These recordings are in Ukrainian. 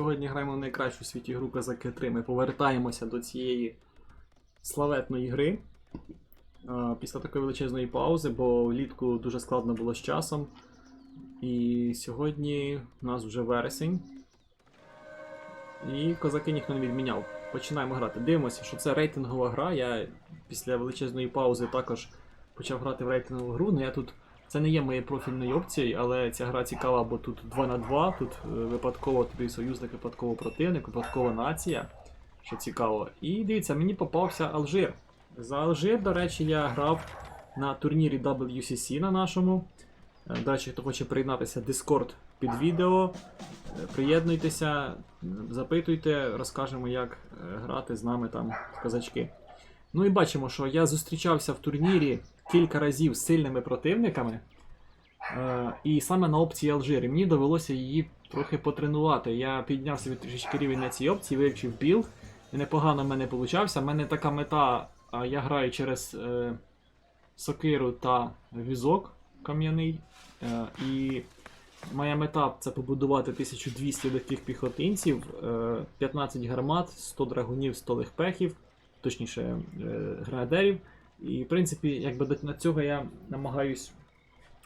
Сьогодні граємо в найкращу у світі гру Казаки 3. Ми повертаємося до цієї славетної гри. Е, Після такої величезної паузи, бо влітку дуже складно було з часом. І сьогодні у нас вже вересень. І козаки ніхто не відміняв. Починаємо грати. Дивимося, що це рейтингова гра. Я після величезної паузи також почав грати в рейтингову гру. Ну я тут. Це не є моєю профільною опцією, але ця гра цікава, бо тут 2 на 2, тут е, випадково тобі союзник, випадково противник, випадкова нація, що цікаво. І дивіться, мені попався Алжир. За Алжир, до речі, я грав на турнірі WCC на нашому. Е, До речі, хто хоче приєднатися, Discord під відео. Е, Приєднуйтеся, запитуйте, розкажемо, як грати з нами там в козачки. Ну і бачимо, що я зустрічався в турнірі кілька разів з сильними противниками. Е, і саме на опції Алжир. І Мені довелося її трохи потренувати. Я підняв собі трішечки рівень на цій опції, вивчив білд. І непогано в мене получався. У мене така мета, я граю через е, сокиру та візок кам'яний. Е, і моя мета це побудувати 1200 легких піхотинців, е, 15 гармат, 100 драгунів, 100 легпехів, точніше е, гранадерів. І, в принципі, якби до цього я намагаюсь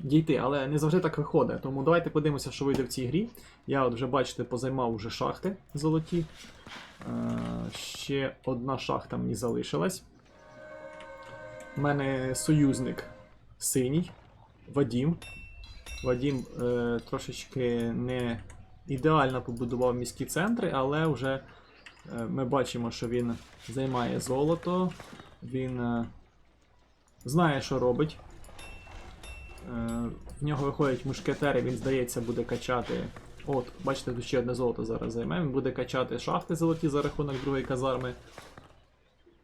дійти, але не завжди так виходить. Тому давайте подивимося, що вийде в цій грі. Я от вже, бачите, позаймав уже шахти золоті. Е, ще одна шахта мені залишилась. У мене союзник синій, Вадім. Вадім е, трошечки не ідеально побудував міські центри, але вже ми бачимо, що він займає золото. Він е, знає, що робить. Е, в нього виходять мушкетери, він, здається, буде качати. От, бачите, тут ще одне золото зараз займе. Він буде качати шахти золоті за рахунок другої казарми.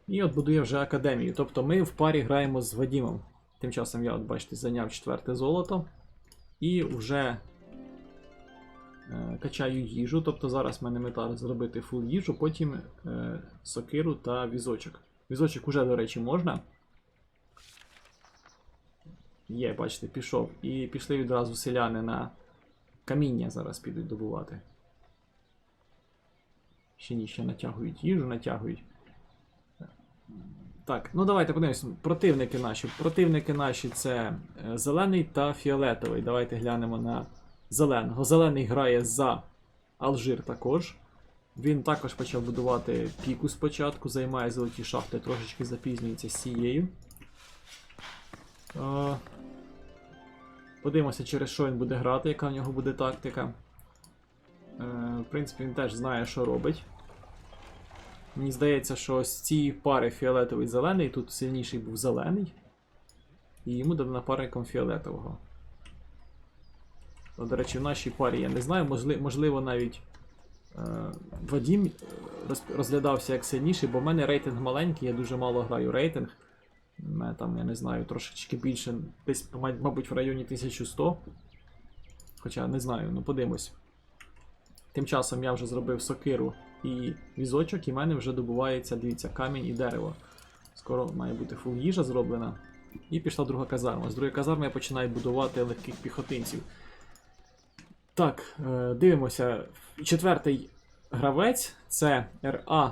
І от будує вже академію. Тобто ми в парі граємо з Вадімом. Тим часом я, от бачите, зайняв четверте золото. І вже е, качаю їжу. Тобто зараз в мене мета зробити фул їжу, потім е, сокиру та візочок. Візочок уже, до речі, можна. Є, бачите, пішов. І пішли відразу селяни на каміння зараз підуть добувати. Ще ні, ще натягують їжу, натягують. Так, ну давайте подивимось. Противники наші. Противники наші це е, зелений та фіолетовий. Давайте глянемо на зеленого. Зелений грає за Алжир також. Він також почав будувати піку спочатку, займає золоті шахти, трошечки запізнюється з цією. Е, Подивимося, через що він буде грати, яка в нього буде тактика. Е, В принципі, він теж знає, що робить. Мені здається, що з цієї пари фіолетовий зелений, тут сильніший був зелений. І йому дали напарником фіолетового. От, До речі, в нашій парі я не знаю, можливо, можливо навіть е, Вадім е, розглядався як сильніший, бо в мене рейтинг маленький, я дуже мало граю рейтинг. Мене там, я не знаю, трошечки більше, десь, мабуть, в районі 1100. Хоча не знаю, ну подивимось. Тим часом я вже зробив сокиру і візочок, і в мене вже добувається, дивіться, камінь і дерево. Скоро має бути фул їжа зроблена. І пішла друга казарма. З другої казарми я починаю будувати легких піхотинців. Так, е, дивимося. Четвертий гравець це RA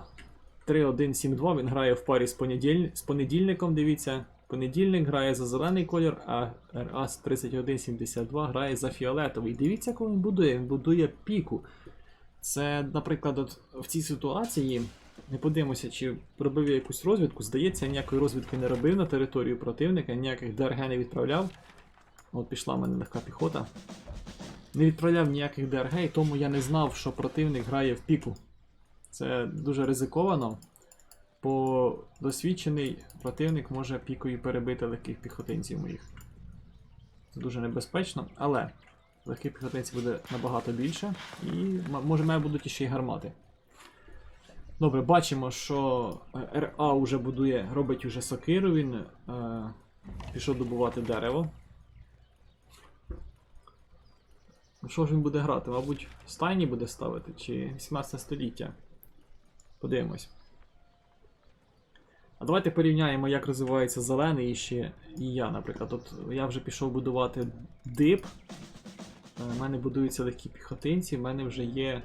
3172. Він грає в парі з, понеділь... з понедільником. Дивіться. Понедільник грає за зелений колір, а RA 3172 грає за фіолетовий. Дивіться, коли він будує. Він будує піку. Це, наприклад, от в цій ситуації. Не подивимося, чи робив я якусь розвідку. Здається, я ніякої розвідки не робив на територію противника, ніяких ДРГ не відправляв. От пішла в мене легка піхота. Не відправляв ніяких ДРГ, і тому я не знав, що противник грає в піку. Це дуже ризиковано, бо досвідчений противник може пікою перебити легких піхотинців моїх. Це дуже небезпечно, але легких піхотинців буде набагато більше, і може має будуть іще й гармати. Добре, бачимо, що е, РА вже будує, робить уже сокиру, він е, пішов добувати дерево. Ну що ж він буде грати? Мабуть, стайні буде ставити чи 18 століття. Подивимось. А давайте порівняємо, як розвивається зелений і ще і я, наприклад. От я вже пішов будувати дип. У мене будуються легкі піхотинці, в мене вже є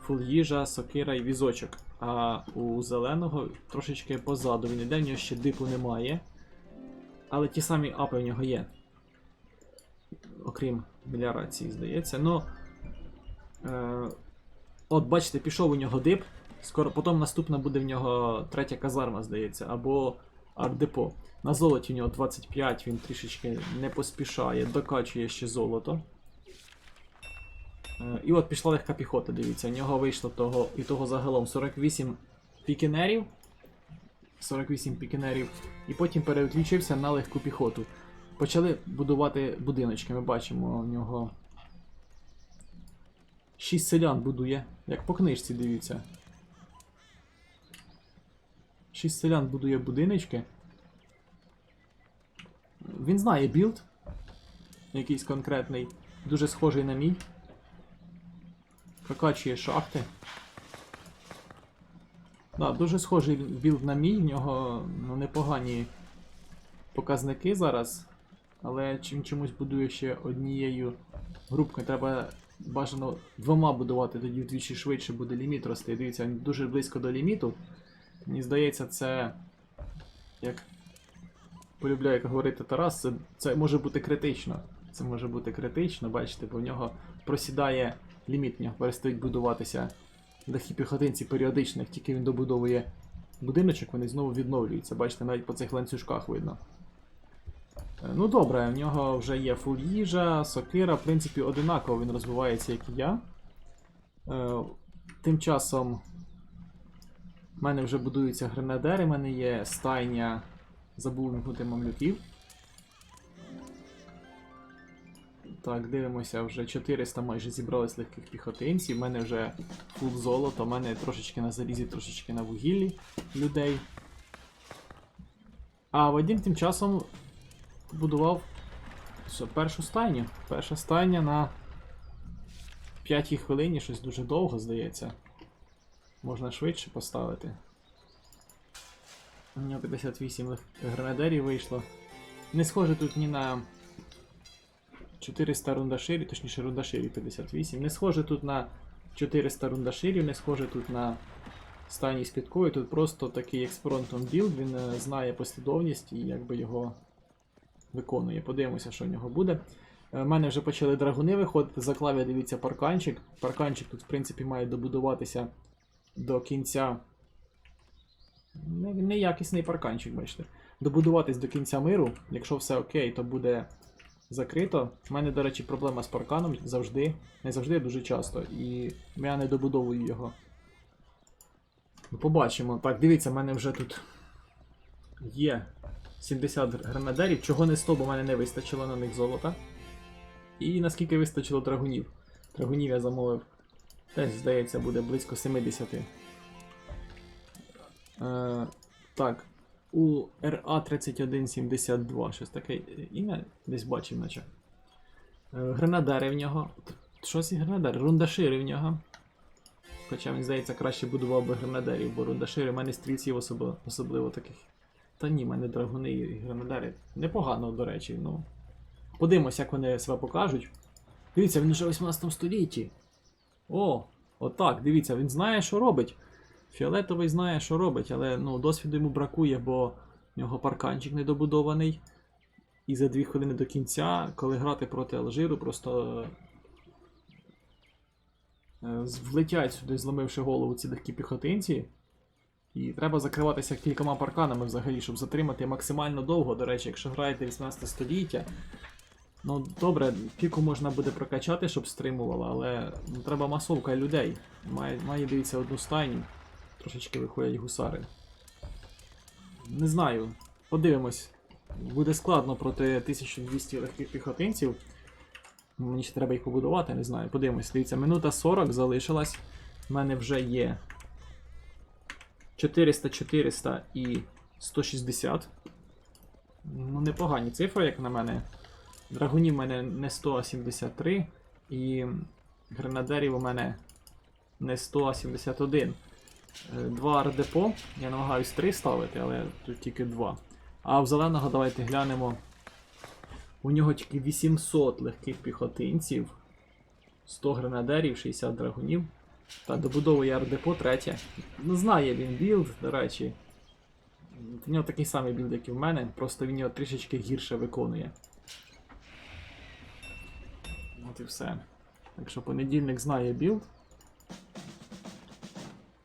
фул їжа, сокира і візочок. А у зеленого трошечки позаду він іде, в нього ще дипу немає. Але ті самі апи в нього є. Окрім меліорації, здається. Ну. Е, от, бачите, пішов у нього дип. Скоро потім наступна буде в нього третя казарма, здається, або арт-депо. На золоті в нього 25, він трішечки не поспішає, докачує ще золото. Е, І от пішла легка піхота, дивіться, у нього вийшло того, і того загалом 48 пікінерів. 48 пікінерів. І потім переключився на легку піхоту. Почали будувати будиночки. Ми бачимо, у нього 6 селян будує. Як по книжці, дивіться. 6 селян будує будиночки. Він знає білд. Якийсь конкретний. Дуже схожий на мій. Прокачує шахти. Да, дуже схожий білд на мій, в нього ну, непогані показники зараз. Але чим чомусь будує ще однією групкою. Треба бажано двома будувати, тоді вдвічі швидше буде ліміт рости. Дивіться, він дуже близько до ліміту. Мені здається, це. Як полюбляє як говорити Тарас, це, це може бути критично. Це може бути критично, бачите, бо в нього просідає ліміт, в нього перестають будуватися легкі піхотинці періодично, як тільки він добудовує будиночок, вони знову відновлюються. Бачите, навіть по цих ланцюжках видно. Е, Ну добре, в нього вже є фул їжа, сокира, в принципі, одинаково він розвивається, як і я. Е, Тим часом в мене вже будуються гренадери, в мене є стайня забув вимкнути мамлюків. Так, дивимося, вже 400 майже зібралось легких піхотинців. У мене вже фул золото, у мене трошечки на залізі, трошечки на вугіллі людей. А Вадим тим часом побудував що, першу стайню. Перша стайня на 5 хвилині, щось дуже довго, здається. Можна швидше поставити. У нього 58 лег- гранадерів вийшло. Не схоже тут ні на 400 рундаширів, точніше рундаширів 58. Не схоже тут на 400 рундаширів, не схоже тут на стані з підкою. Тут просто такий експронтом білд, він е, знає послідовність і якби його виконує. Подивимося, що в нього буде. У мене вже почали драгуни виходити. За клаві дивіться парканчик. Парканчик тут, в принципі, має добудуватися до кінця. Не- Неякісний парканчик, бачите. Добудуватись до кінця миру. Якщо все окей, то буде закрито. У мене, до речі, проблема з парканом завжди. Не завжди, дуже часто. І я не добудовую його. Побачимо. Так, дивіться, в мене вже тут є 70 гранадерів. Чого не 100, бо в мене не вистачило на них золота. І наскільки вистачило драгунів. Драгунів я замовив. Теж, здається, буде близько 70. Е, так. У RA3172, щось таке ім'я десь бачив, наче. Е, Гренадери в нього. Що ці гренадери? Рундашири в нього. Хоча він, здається, краще будував би гренадерів, бо рундашири в мене стрільців особливо, особливо таких. Та ні, мене драгуни і гренадери. Непогано, до речі, ну. Подивимось, як вони себе покажуть. Дивіться, він уже в 18 столітті. О, отак, дивіться, він знає, що робить. Фіолетовий знає, що робить, але ну, досвіду йому бракує, бо в нього парканчик недобудований. І за дві хвилини до кінця, коли грати проти Алжиру, просто е, влетять сюди, зломивши голову ці легкі піхотинці. І треба закриватися кількома парканами взагалі, щоб затримати максимально довго. До речі, якщо граєте 18 століття, ну добре, піку можна буде прокачати, щоб стримувало, але ну, треба масовка людей. Має, має дивіться одну стайню. Трошечки виходять гусари. Не знаю. Подивимось. Буде складно проти 1200 легких піхотинців. Мені ще треба їх побудувати, не знаю. Подивимось. Дивіться, минута 40 залишилась. У мене вже є 400, 400 і 160. Ну, непогані цифри, як на мене. Драгунів у мене не 100, а 73. І гренадерів у мене не 100, а 71. Е, Два ардепо. Я намагаюсь 3 ставити, але тут тільки 2. А в зеленого давайте глянемо. У нього тільки 800 легких піхотинців, 100 гренадерів, 60 драгунів. Та добудовує ардепо третє. Ну, знає він білд, до речі. В нього такий самий білд, як і в мене, просто він його трішечки гірше виконує. От і все. Так що понедільник знає білд.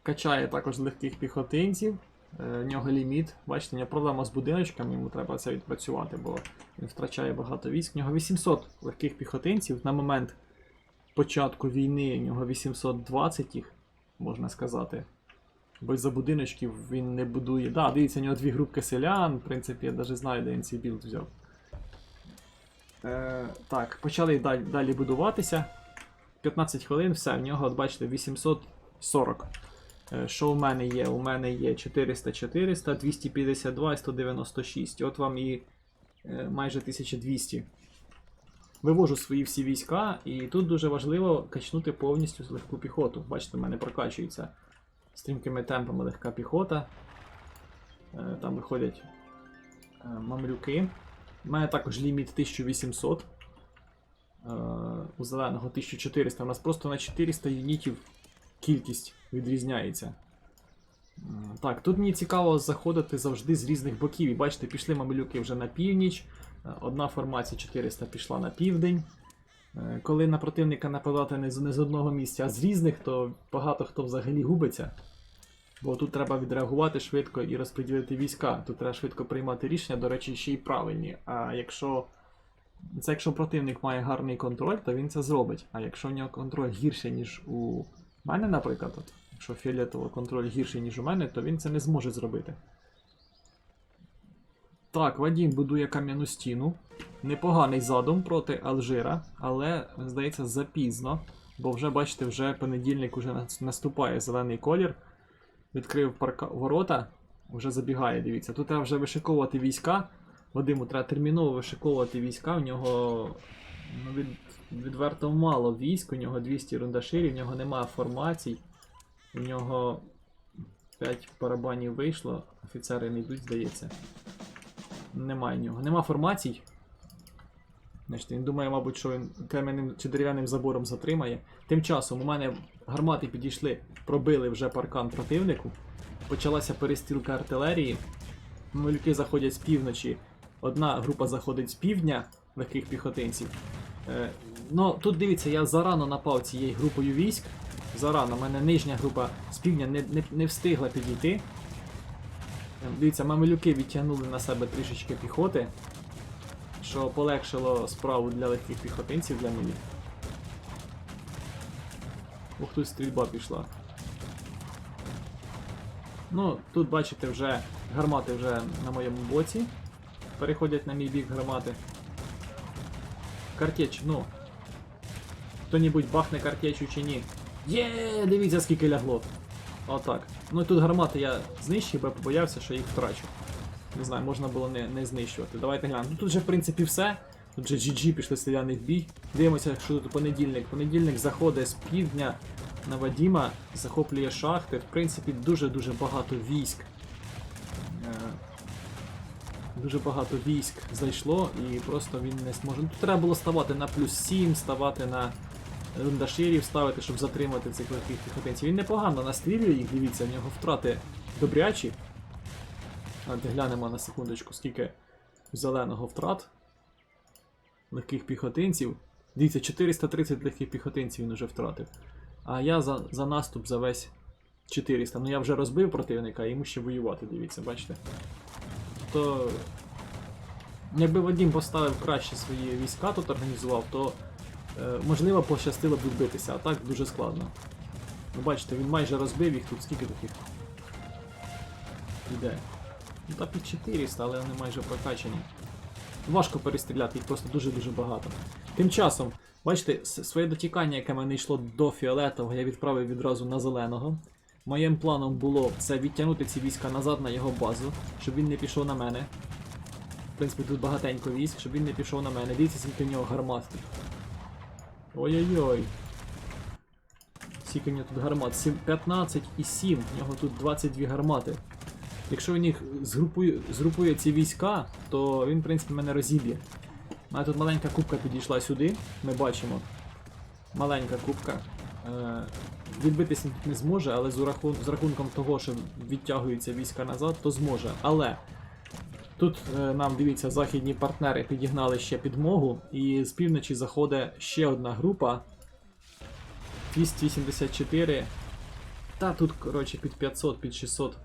Качає також легких піхотинців. Е, В нього ліміт. Бачите, у нього проблема з будиночками, йому треба це відпрацювати, бо він втрачає багато військ. У нього 800 легких піхотинців. На момент початку війни у нього 820 їх, можна сказати. Бо за будиночків він не будує. Да, дивіться, у нього дві групки селян. В принципі, я навіть знаю, де він цей білд взяв. Е, так, почали далі, далі будуватися. 15 хвилин, все, в нього, от бачите, 840. Е, Що у мене є? У мене є 400, 400, 252 і 196. От вам і е, майже 1200. Вивожу свої всі війська, і тут дуже важливо качнути повністю легку піхоту. Бачите, в мене прокачується стрімкими темпами легка піхота. Е, Там виходять е, мамлюки. У мене також ліміт 1800. Е, У зеленого 1400. У нас просто на 400 юнітів кількість відрізняється. Так, тут мені цікаво заходити завжди з різних боків. І бачите, пішли мамлюки вже на північ. Одна формація 400 пішла на південь. Е, Коли на противника нападати не з, одного місця, а з різних, то багато хто взагалі губиться. Бо тут треба відреагувати швидко і розподілити війська. Тут треба швидко приймати рішення, до речі, ще й правильні. А якщо. Це якщо противник має гарний контроль, то він це зробить. А якщо в нього контроль гірший, ніж у мене, наприклад, от, якщо фіолетово контроль гірший, ніж у мене, то він це не зможе зробити. Так, Вадім будує кам'яну стіну. Непоганий задум проти Алжира, але, здається, запізно. Бо вже, бачите, вже понедільник уже наступає зелений колір. Відкрив парка... ворота, вже забігає, дивіться. Тут треба вже вишиковувати війська. Вадиму треба терміново вишиковувати війська. У нього ну, від... відверто мало військ, у нього 200 рундаширів, у нього немає формацій. У нього 5 барабанів вийшло, офіцери не йдуть, здається. Немає нього. Нема формацій. Значить, він думає, мабуть, що він кам'яним чи дерев'яним забором затримає. Тим часом у мене гармати підійшли, пробили вже паркан противнику. Почалася перестрілка артилерії. Мальки заходять з півночі. Одна група заходить з півдня легких піхотинців. Е, ну, тут дивіться, я зарано напав цією групою військ. Зарано, у мене нижня група з півдня не, не, не встигла підійти. Е, Дивіться, мамилюки відтягнули на себе трішечки піхоти, що полегшило справу для легких піхотинців для моїх. Ух, тут стрільба пішла. Ну, тут бачите, вже гармати вже на моєму боці. Переходять на мій бік гармати. Картеч, ну. Хто-небудь бахне картечу чи ні? Є, дивіться, скільки лягло. Отак. Ну і тут гармати я знищив, бо я побоявся, що їх втрачу. Не знаю, можна було не, не знищувати. Давайте глянемо. Ну тут вже в принципі все. Тут же GG пішли селяни в бій. Дивимося, що тут понедільник. Понедільник заходить з півдня на Вадіма, захоплює шахти. В принципі, дуже-дуже багато військ. Е, Дуже багато військ зайшло і просто він не зможе. Ну, Тут треба було ставати на плюс 7, ставати на рундаширів, ставити, щоб затримати цих легких піхотинців. Він непогано настрілює їх, дивіться, в нього втрати добрячі. Давайте глянемо на секундочку, скільки зеленого втрат легких піхотинців. Дивіться, 430 легких піхотинців він уже втратив. А я за, за наступ за весь 400. Ну я вже розбив противника, йому ще воювати, дивіться, бачите. То. Якби Вадім поставив краще свої війська тут організував, то можливо пощастило б відбитися, а так дуже складно. Ну бачите, він майже розбив їх тут, скільки таких іде. Ну та під 400, але вони майже прокачані. Важко перестріляти, їх просто дуже-дуже багато. Тим часом, бачите, своє дотікання, яке мене йшло до фіолетового, я відправив відразу на зеленого. Моїм планом було це відтягнути ці війська назад на його базу, щоб він не пішов на мене. В принципі, тут багатенько військ, щоб він не пішов на мене. Дивіться, скільки в нього гармат. Ой-ой-ой. Нього тут гармат? Сім- 15 і 7. В нього тут 22 гармати. Якщо він їх згрупує, згрупує ці війська, то він, в принципі, мене розіб'є. У мене тут маленька кубка підійшла сюди, ми бачимо. Маленька кубка. Е, відбитися тут не зможе, але з, урахун... з рахунком того, що відтягуються війська назад, то зможе. Але тут е, нам дивіться, західні партнери підігнали ще підмогу, і з півночі заходить ще одна група. 284. Та тут, коротше, під 500, під 600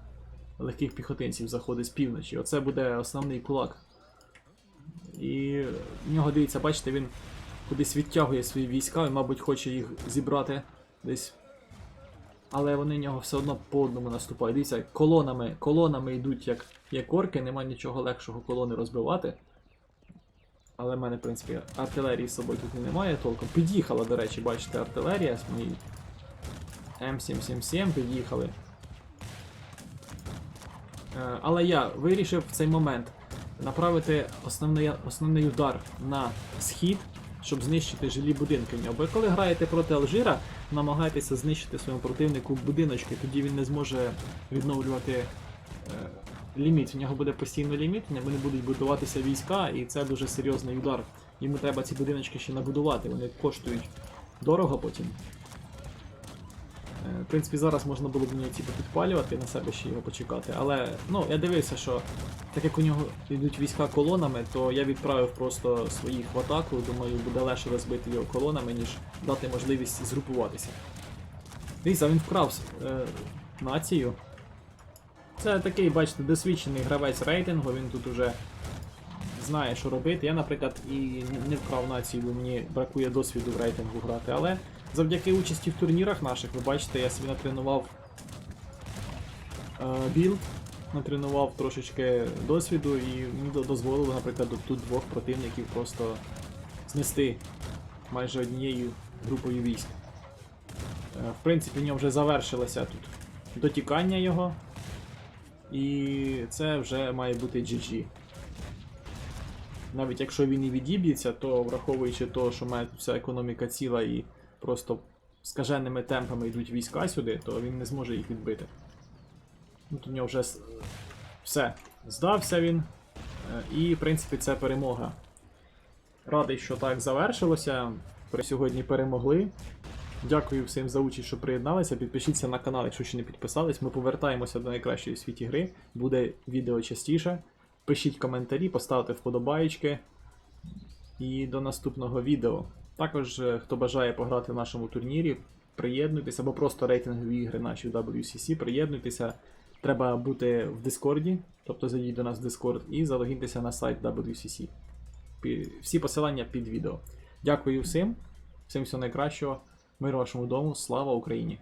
легких піхотинців заходить з півночі. Оце буде основний кулак. І в нього дивіться, бачите, він кудись відтягує свої війська і, мабуть, хоче їх зібрати десь. Але вони нього все одно по одному наступають. Дивіться, колонами, колонами йдуть як, як орки, нема нічого легшого колони розбивати. Але в мене, в принципі, артилерії з собою тут немає толком. Під'їхала, до речі, бачите, артилерія з моїй М777 під'їхали. Е, Але я вирішив в цей момент направити основний, основний удар на схід, щоб знищити жилі будинки. Бо коли граєте проти Алжира, намагайтеся знищити своєму противнику будиночки, тоді він не зможе відновлювати е, ліміт. У нього буде постійно ліміт, вони будуть будуватися війська, і це дуже серйозний удар. Йому треба ці будиночки ще набудувати, вони коштують дорого потім. Е, В принципі, зараз можна було б мені ці підпалювати на себе ще його почекати. Але ну, я дивився, що так як у нього йдуть війська колонами, то я відправив просто своїх в атаку. Думаю, буде легше розбити його колонами, ніж дати можливість згрупуватися. Дивіться, він вкрав е, націю. Це такий, бачите, досвідчений гравець рейтингу, він тут уже знає, що робити. Я, наприклад, і не вкрав націю, бо мені бракує досвіду в рейтингу грати, але завдяки участі в турнірах наших, ви бачите, я собі натренував е, білд, натренував трошечки досвіду і мені дозволило, наприклад, тут двох противників просто знести майже однією групою військ. Е, В принципі, в нього вже завершилося тут дотікання його. І це вже має бути GG. Навіть якщо він і відіб'ється, то враховуючи те, що має тут вся економіка ціла і просто скаженими темпами йдуть війська сюди, то він не зможе їх відбити. Тут в нього вже все. Здався він. Е, І, в принципі, це перемога. Радий, що так завершилося. Сьогодні перемогли. Дякую всім за участь, що приєдналися. Підпишіться на канал, якщо ще не підписались. Ми повертаємося до найкращої в світі гри. Буде відео частіше. Пишіть коментарі, поставте вподобаєчки. І до наступного відео. Також, е, хто бажає пограти в нашому турнірі, приєднуйтесь або просто рейтингові ігри наші WCC, приєднуйтеся. Треба бути в Дискорді, тобто зайдіть до нас в Discord і залогіньтеся на сайт WCC. Всі посилання під відео. Дякую всім, всім всього найкращого. Мир вашому дому, слава Україні!